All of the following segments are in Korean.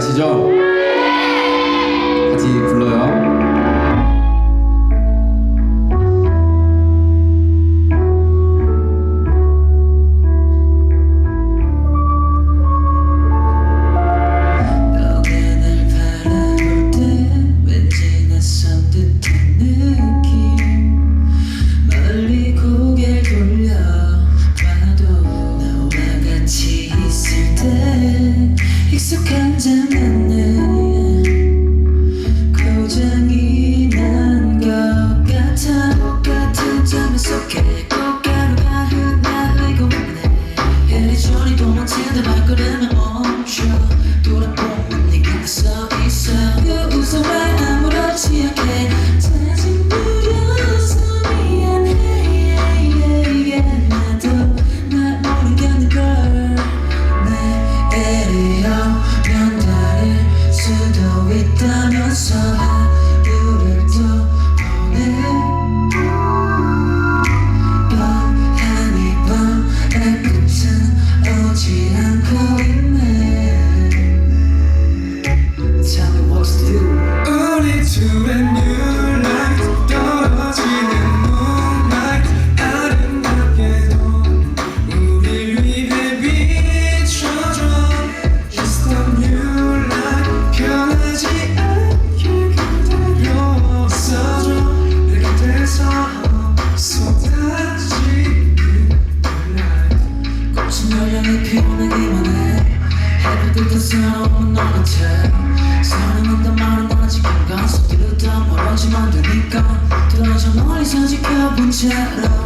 아시죠? 지켜본 채로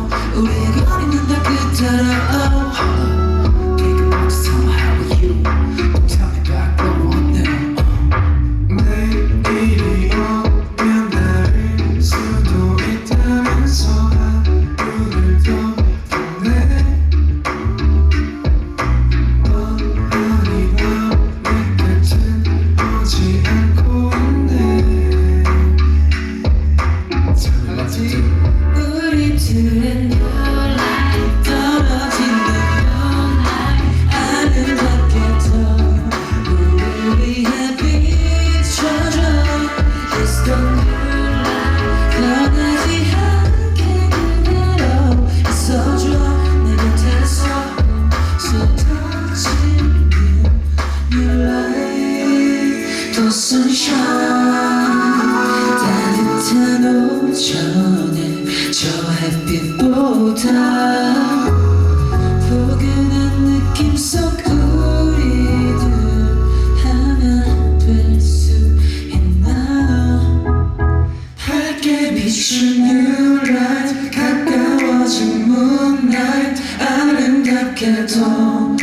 또 sunshine. 따뜻한 오전에 저 햇빛보다 포근한 느낌 속 우리들 하나 될 수 있나요? 밝게 비춘 뉴라이트 가까워진 문라이트 아름답게도